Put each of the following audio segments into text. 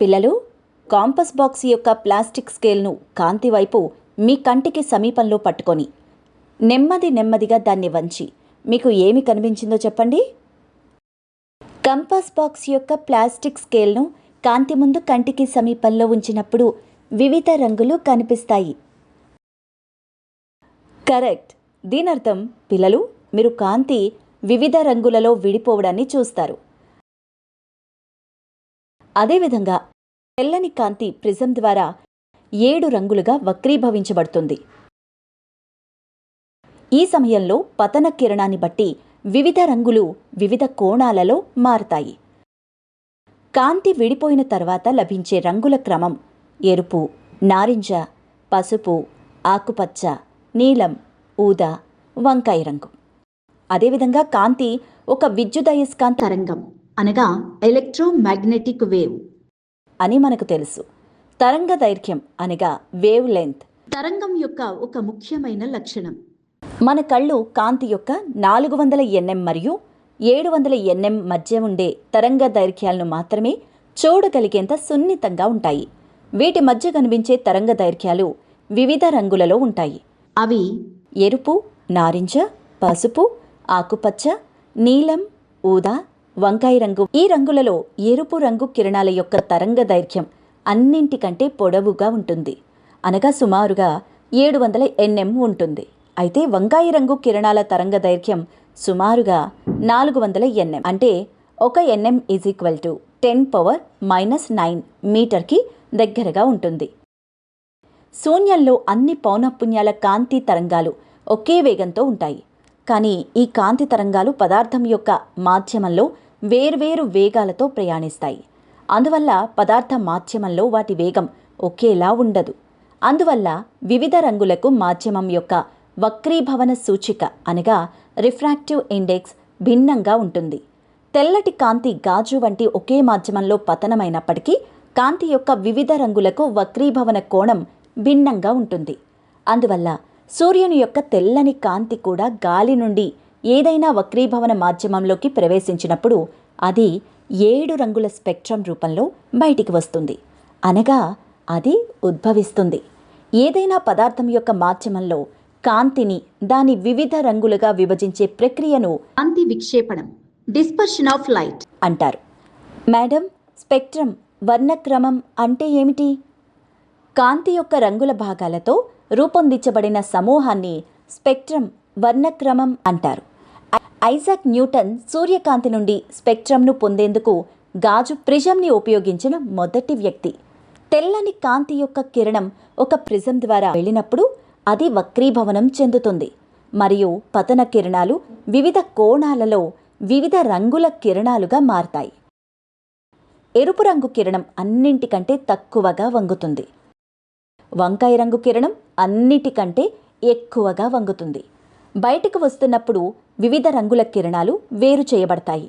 పిల్లలు compass box యొక్క plastic స్కేల్ను కాంతి వైపు మీ కంటికి సమీపంలో పట్టుకొని నెమ్మది నెమ్మదిగా దాన్ని వంచి మీకు ఏమి కనిపించిందో చెప్పండి. కంపాస్ బాక్స్ యొక్క ప్లాస్టిక్ స్కేల్ను కాంతి ముందు కంటికి సమీపంలో ఉంచినప్పుడు వివిధ రంగులు కనిపిస్తాయి. కరెక్ట్. దీనర్థం పిల్లలు మీరు కాంతి వివిధ రంగులలో విడిపోవడాన్ని చూస్తారు. అదేవిధంగా తెల్లని కాంతి ప్రిజం ద్వారా ఏడు రంగులుగా వక్రీభవించబడుతుంది. ఈ సమయంలో పతన కిరణాన్ని బట్టి వివిధ రంగులు వివిధ కోణాలలో మారతాయి. కాంతి విడిపోయిన తర్వాత లభించే రంగుల క్రమం ఎరుపు నారింజ పసుపు ఆకుపచ్చ నీలం ఊదా వంకాయ రంగు. అదేవిధంగా కాంతి ఒక విద్యుదయస్కాంత తరంగం. అనగా ఎలక్ట్రోమాగ్నెటిక్ వేవ్. అని మనకు తెలుసు. తరంగ దైర్ఘ్యం అనగా వేవ్ లెంత్ తరంగం యొక్క ఒక ముఖ్యమైన లక్షణం. మన కళ్ళు కాంతి యొక్క నాలుగు వందల ఎన్ఎం మరియు ఏడు వందల ఎన్ఎం మధ్య ఉండే తరంగ దైర్ఘ్యాలను మాత్రమే చూడగలిగేంత సున్నితంగా ఉంటాయి. వీటి మధ్య కనిపించే తరంగ దైర్ఘ్యాలు వివిధ రంగులలో ఉంటాయి. అవి ఎరుపు నారింజ పసుపు ఆకుపచ్చ నీలం ఊదా వంకాయ రంగు. ఈ రంగులలో ఎరుపు రంగు కిరణాల యొక్క తరంగ దైర్ఘ్యం అన్నింటికంటే పొడవుగా ఉంటుంది. అనగా సుమారుగా ఏడు వందల ఎన్ఎం ఉంటుంది. అయితే వంకాయ రంగు కిరణాల తరంగ దైర్ఘ్యం సుమారుగా నాలుగు వందల ఎన్ఎం. అంటే ఒక nm is equal to ten power minus nine మీటర్కి దగ్గరగా ఉంటుంది. శూన్యంలో అన్ని పౌనఃపున్యాల కాంతి తరంగాలు ఒకే వేగంతో ఉంటాయి. కానీ ఈ కాంతి తరంగాలు పదార్థం యొక్క మాధ్యమంలో వేర్వేరు వేగాలతో ప్రయాణిస్తాయి. అందువల్ల పదార్థ మాధ్యమంలో వాటి వేగం ఒకేలా ఉండదు. అందువల్ల వివిధ రంగులకు మాధ్యమం యొక్క వక్రీభవన సూచిక అనగా రిఫ్రాక్టివ్ ఇండెక్స్ భిన్నంగా ఉంటుంది. తెల్లటి కాంతి గాజు వంటి ఒకే మాధ్యమంలో పతనమైనప్పటికీ కాంతి యొక్క వివిధ రంగులకు వక్రీభవన కోణం భిన్నంగా ఉంటుంది. అందువల్ల సూర్యుని యొక్క తెల్లని కాంతి కూడా గాలి నుండి ఏదైనా వక్రీభవన మాధ్యమంలోకి ప్రవేశించినప్పుడు అది ఏడు రంగుల స్పెక్ట్రం రూపంలో బయటికి వస్తుంది. అనగా అది ఉద్భవిస్తుంది. ఏదైనా పదార్థం యొక్క మాధ్యమంలో కాంతిని దాని వివిధ రంగులుగా విభజించే ప్రక్రియను కాంతి విక్షేపణం డిస్పర్షన్ ఆఫ్ లైట్ అంటారు. మేడం స్పెక్ట్రం వర్ణక్రమం అంటే ఏమిటి? కాంతి యొక్క రంగుల భాగాలతో రూపొందించబడిన సమూహాన్ని స్పెక్ట్రం వర్ణక్రమం అంటారు. ఐజాక్ న్యూటన్ సూర్యకాంతి నుండి స్పెక్ట్రంను పొందేందుకు గాజు ప్రిజంని ఉపయోగించిన మొదటి వ్యక్తి. తెల్లని కాంతి యొక్క కిరణం ఒక ప్రిజం ద్వారా వెళ్ళినప్పుడు అది వక్రీభవనం చెందుతుంది. మరియు పతన కిరణాలు వివిధ కోణాలలో వివిధ రంగుల కిరణాలుగా మారతాయి. ఎరుపు రంగు కిరణం అన్నింటికంటే తక్కువగా వంగుతుంది. వంకాయ రంగు కిరణం అన్నిటికంటే ఎక్కువగా వంగుతుంది. బయటకు వస్తున్నప్పుడు వివిధ రంగుల కిరణాలు వేరు చేయబడతాయి.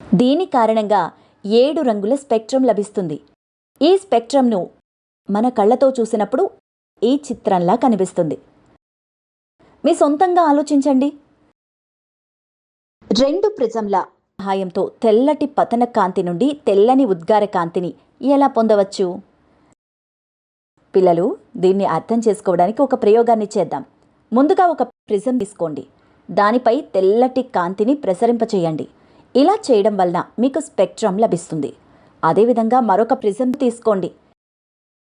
దీని కారణంగా ఏడు రంగుల స్పెక్ట్రం లభిస్తుంది. ఈ స్పెక్ట్రంను మన కళ్ళతో చూసినప్పుడు ఈ చిత్రంలా కనిపిస్తుంది. మీ సొంతంగా ఆలోచించండి. రెండు ప్రిజంల సహాయంతో తెల్లటి పతన కాంతి నుండి తెల్లని ఉద్గార కాంతిని ఎలా పొందవచ్చు? పిల్లలు దీన్ని అర్థం చేసుకోవడానికి ఒక ప్రయోగాన్ని చేద్దాం. ముందుగా ఒక ప్రిజం తీసుకోండి. దానిపై తెల్లటి కాంతిని ప్రసరింపచేయండి. ఇలా చేయడం వలన మీకు స్పెక్ట్రమ్ లభిస్తుంది. అదేవిధంగా మరొక ప్రిజం తీసుకోండి.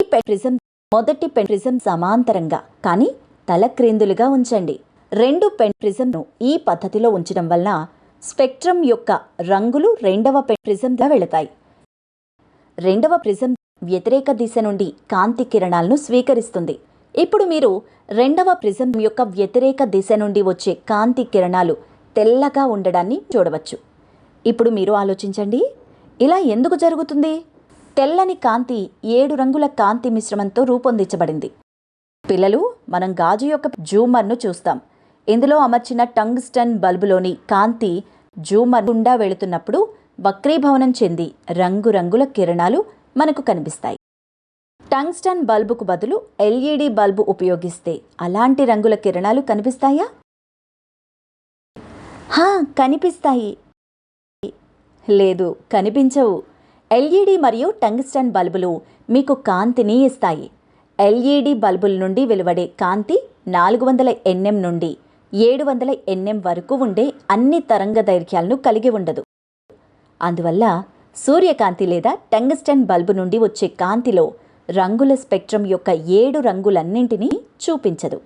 ఈ ప్రిజం మొదటి పెన్ ప్రిజం సమాంతరంగా కానీ తల క్రిందులుగా ఉంచండి. రెండు పెన్ ప్రిజంను ఈ పద్ధతిలో ఉంచడం వలన స్పెక్ట్రమ్ యొక్క రంగులు రెండవ పెన్ ప్రిజంగా వెళతాయి. రెండవ ప్రిజం వ్యతిరేక దిశ నుండి కాంతి కిరణాలను స్వీకరిస్తుంది. ఇప్పుడు మీరు రెండవ ప్రిజం యొక్క వ్యతిరేక దిశ నుండి వచ్చే కాంతి కిరణాలు తెల్లగా ఉండడాన్ని చూడవచ్చు. ఇప్పుడు మీరు ఆలోచించండి. ఇలా ఎందుకు జరుగుతుంది? తెల్లని కాంతి ఏడు రంగుల కాంతి మిశ్రమంతో రూపొందించబడింది. పిల్లలు మనం గాజు యొక్క జూమర్ను చూస్తాం. ఇందులో అమర్చిన టంగ్స్టన్ బల్బులోని కాంతి జూమర్ గుండా వెళుతున్నప్పుడు వక్రీభవనం చెంది రంగురంగుల కిరణాలు మనకు కనిపిస్తాయి. టంగ్స్టన్ బల్బుకు బదులు ఎల్ఈడి బల్బు ఉపయోగిస్తే అలాంటి రంగుల కిరణాలు కనిపిస్తాయా? హా కనిపిస్తాయి. లేదు కనిపించవు. ఎల్ఈడి మరియు టంగ్స్టన్ బల్బులు మీకు కాంతిని ఇస్తాయి. ఎల్ఈడి బల్బుల నుండి వెలువడే కాంతి నాలుగు వందల ఎన్ఎం నుండి ఏడు వందల ఎన్ఎం వరకు ఉండే అన్ని తరంగ దైర్ఘ్యాలను కలిగి ఉండదు. అందువల్ల సూర్యకాంతి లేదా టంగ్స్టన్ బల్బు నుండి వచ్చే కాంతిలో రంగుల స్పెక్ట్రం యొక్క ఏడు రంగులన్నింటినీ చూపించదు.